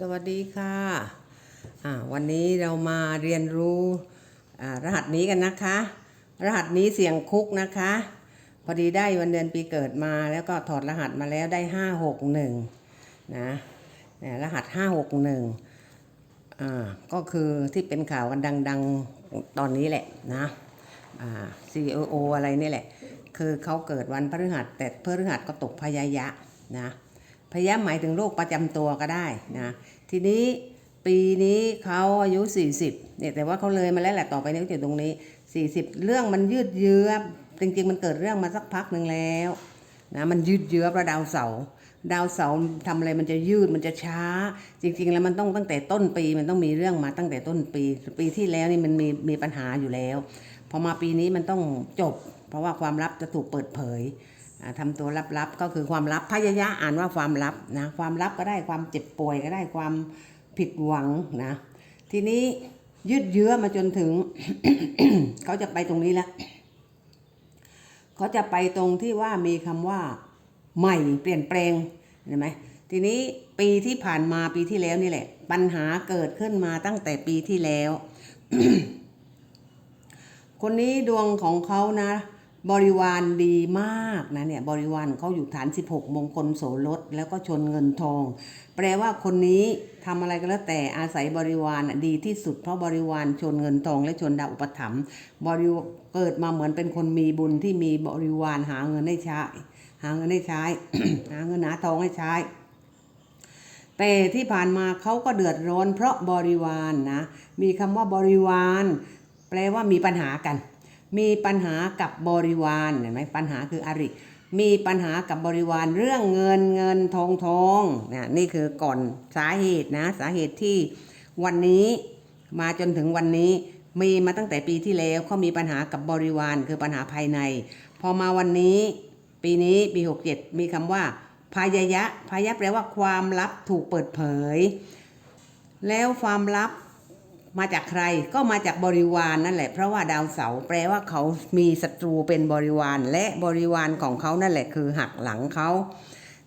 สวัสดีค่ะ วันนี้เรามาเรียนรู้รหัสนี้กันนะคะ รหัสนี้เสียงคุกนะคะ พอดีได้วันเดือนปีเกิดมาแล้วก็ถอดรหัสมาแล้วได้ 561นะเนี่ยรหัส 561อ่าก็คือที่เป็นข่าวกันดัง ๆตอนนี้แหละนะอ่า CEO อะไรนี่แหละ คือเขาเกิดวันพฤหัสแต่พฤหัสก็ตกพยายะนะ พยามหมายถึงโรคประจำตัวก็ได้นะทีนี้ปีนี้เขาอายุ 40เนี่ยแต่ว่าเขาเลยมาแล้วแหละต่อไปนี้ก็อยู่ตรงนี้ 40 เรื่องมันยืดเยื้อจริง ๆ มันเกิดเรื่องมาสักพักหนึ่งแล้วนะมันยืดเยื้อเพราะดาวเสาร์ดาวเสาร์ทำอะไรมันจะยืดมันจะช้า จริง ๆ แล้วมันต้องตั้งแต่ต้นปีมันต้องมีเรื่องมาตั้งแต่ต้นปี ปีที่แล้วนี่มันมีมีปัญหาอยู่แล้วพอมาปีนี้มันต้องจบ เพราะว่าความลับจะถูกเปิดเผย อ่าทำตัวลับๆ ก็คือความลับพยายะอ่านว่าความลับนะความลับก็ได้ความเจ็บป่วยก็ได้ความผิดหวังนะทีนี้ยืดเยื้อมาจนถึงเขาจะไปตรงนี้แล้วเขาจะไปตรงที่ว่ามีคำว่าใหม่เปลี่ยนแปลงเห็นไหมทีนี้ปีที่ผ่านมาปีที่แล้วนี่แหละ ปัญหาเกิดขึ้นมาตั้งแต่ปีที่แล้ว คนนี้ดวงของเขานะ บริวารดีมากนะเนี่ยบริวารเขาอยู่ฐาน 16 มงคลโสรถแล้วก็ชนเงินทอง แปลว่าคนนี้ทำอะไรก็แล้วแต่อาศัยบริวารดีที่สุดเพราะบริวารชนเงินทองและชนดาวอุปถัมภ์บริเกิดมาเหมือนเป็นคนมีบุญที่มีบริวารหาเงินให้ใช้ หาเงินให้ใช้ หาเงินหาทองให้ใช้ แต่ที่ผ่านมาเขาก็เดือดร้อนเพราะบริวารนนะมีคำว่าบริวาร แปลว่ามีปัญหากัน มีปัญหากับบริวารเห็นไหมปัญหาคืออริ มีปัญหากับบริวารเรื่องเงินเงินทองทองนะนี่คือก่อนสาเหตุนะ สาเหตุที่วันนี้มาจนถึงวันนี้มีมาตั้งแต่ปีที่แล้วเขามีปัญหากับบริวารคือปัญหาภายใน พอมาวันนี้ ปีนี้ปี 67 มีคำว่าพายยะพายะแปลว่าความลับถูกเปิดเผย แล้วความลับ มาจากใครก็มาจากบริวารนนั่นแหละเพราะว่าดาวเสาร์แปลว่าเขามีศัตรูเป็นบริวาร และบริวารของเขานั่นแหละคือหักหลังเขา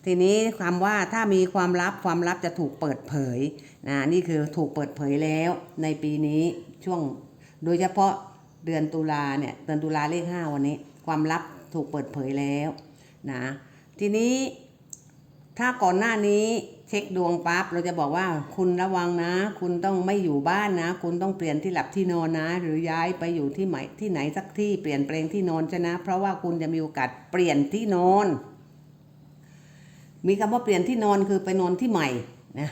ทีนี้ความว่าถ้ามีความลับความลับจะถูกเปิดเผยนะนี่คือถูกเปิดเผยแล้วในปีนี้ช่วงโดยเฉพาะเดือนตุลาเนี่ยเดือนตุลาเลขห้าวันนี้ ความลับถูกเปิดเผยแล้วนะทีนี้ถ้าก่อนหน้านี้ เช็คดวงปั๊บเราจะบอกว่าคุณระวังนะ คุณต้องไม่อยู่บ้านนะ คุณต้องเปลี่ยนที่หลับที่นอนนะ หรือย้ายไปอยู่ที่ไหนที่ไหนสักที่เปลี่ยนแปลงที่นอนชนะ เพราะว่าคุณจะมีโอกาสเปลี่ยนที่นอน มีคำว่าเปลี่ยนที่นอนคือไปนอนที่ใหม่นะ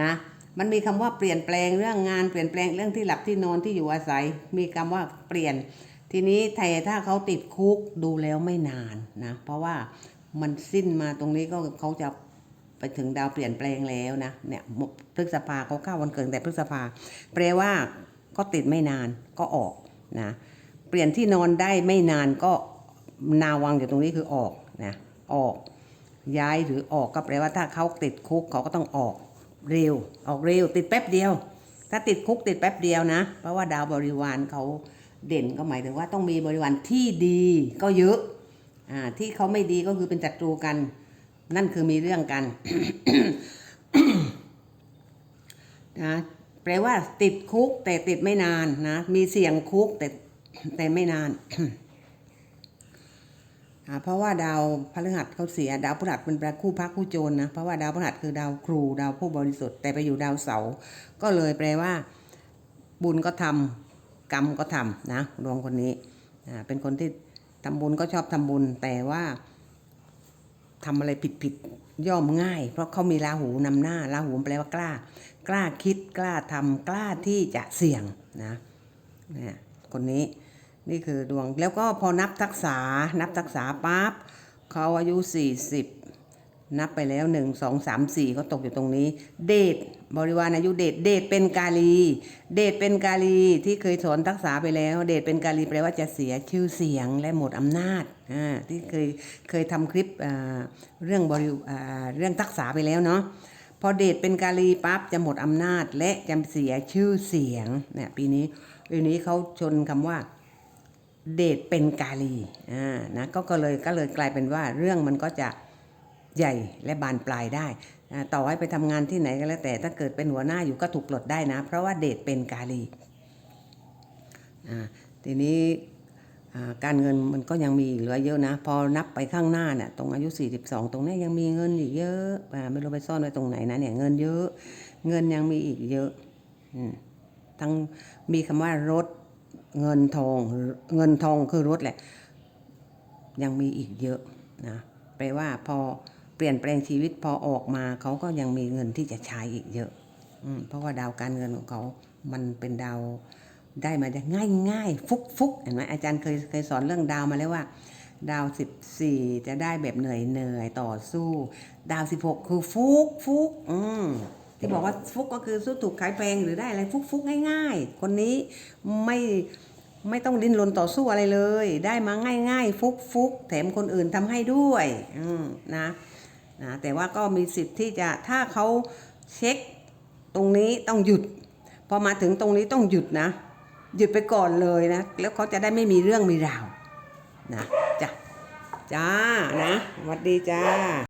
นะมันมีคำว่าเปลี่ยนแปลงเรื่องงานเปลี่ยนแปลงเรื่องที่หลับที่นอนที่อยู่อาศัย มีคำว่าเปลี่ยน ทีนี้แต่ถ้าเขาติดคุกดูแล้วไม่นานนะเพราะว่ามันสิ้นมาตรงนี้ก็เขาจะ ไปถึงดาวเปลี่ยนแปลงแล้วนะเนี่ยพฤษภาเขาเข้าวันเกิดแต่พฤษภาแปลว่าก็ติดไม่นานก็ออกนะเปลี่ยนที่นอนได้ไม่นานก็นาวังอยู่ตรงนี้คือออกนะออกย้ายหรือออกก็แปลว่าถ้าเขาติดคุกเขาก็ต้องออกเร็ว ออกเร็ว ติดแป๊บเดียว ถ้าติดคุกติดแป๊บเดียวนะ เพราะว่าดาวบริวารเขาเด่นก็หมายถึงว่าต้องมีบริวารที่ดีก็เยอะอ่าที่เขาไม่ดีก็คือเป็นศัตรูกัน นั่นคือมีเรื่องกันนะแปลว่าติดคุกแต่ติดไม่นานนะ มีเสี่ยงคุกแต่แต่ไม่นานเพราะว่าดาวพฤหัสเขาเสีย ดาวพฤหัสเป็นแปลคู่พักคู่โจรนะเพราะว่าดาวพฤหัสคือดาวครูดาวผู้บริสุทธิ์แต่ไปอยู่ดาวเสาก็เลยแปลว่า บุญก็ทำกรรมก็ทำนะดวงคนนี้เป็นคนที่ทำบุญก็ชอบทำบุญแต่ว่า ทำอะไรผิดผิดย่อมง่าย เพราะเขามีราหูนำหน้าราหูแปลว่ากล้า กล้าคิดกล้าทำกล้าที่จะเสี่ยงนะเนี่ยคนนี้นี่คือดวงแล้วก็พอนับทักษานับทักษาปั๊บเขาอายุ 40 นับไปแล้ว1 2 3 4ก็ตกอยู่ตรงนี้ เดชบริวารอายุเดชเดชเป็นกาลี เดชเป็นกาลีที่เคยสอนทักษาไปแล้ว เดชเป็นกาลีแปลว่าจะเสียชื่อเสียงและหมดอำนาจอ่าที่เคยเคยทำคลิปอ่าเรื่องบริอ่าเรื่องทักษาไปแล้วเนาะพอเดชเป็นกาลีปั๊บจะหมดอำนาจและจะเสียชื่อเสียงเนี่ยปีนี้ปีนี้เขาชนคำว่าเดชเป็นกาลีอ่านะก็เลยก็เลยกลายเป็นว่าเรื่องมันก็จะ ใหญ่และบานปลายได้ต่อให้ไปทำงานที่ไหนก็แล้วแต่ถ้าเกิดเป็นหัวหน้าอยู่ก็ถูกปลดได้นะ เพราะว่าเดชเป็นกาลีอ่าทีนี้การเงินมันก็ยังมีเหลือเยอะนะ พอนับไปข้างหน้าเนี่ยตรงอายุ 42 ตรงนี้ยังมีเงินอีกเยอะไม่รู้ไปซ่อนไว้ตรงไหนนะเนี่ยเงินเยอะ เงินยังมีอีกเยอะอทั้งมีคำว่ารถเงินทองเงินทองคือรถแหละ ยังมีอีกเยอะนะแปลว่าพอ ลี่ยนแปลงชีวิตพอออกมาเขาก็ยังมีเงินที่จะใช้อีกเยอะอเพราะว่าดาวการเงินของเขา มันเป็นดาวได้มาได้ง่ายง่ายๆฟุกฟุกเห็นไหมอาจารย์เคยเคยสอนเรื่องดาวมาแล้วว่า ดาวสิบสี่จะได้แบบเหนื่อยเหนื่อยต่อสู้ ดาวสิบหกคือฟุกฟุกอืมที่บอกว่าฟุกก็คือสู้ถูกขายแพงหรือได้อะไรฟุกฟุกง่าย ๆ คนนี้ไม่ไม่ต้องดิ้นรนต่อสู้อะไรเลย ได้มาง่าย ๆ ฟุกฟุกแถมคนอื่นทำให้ด้วยอืนะ นะแต่ว่าก็มีสิทธิ์ที่จะถ้าเขาเช็คตรงนี้ต้องหยุด พอมาถึงตรงนี้ต้องหยุดนะ หยุดไปก่อนเลยนะ แล้วเขาจะได้ไม่มีเรื่องมีราวนะจ้ะจ้านะสวัสดีจ้า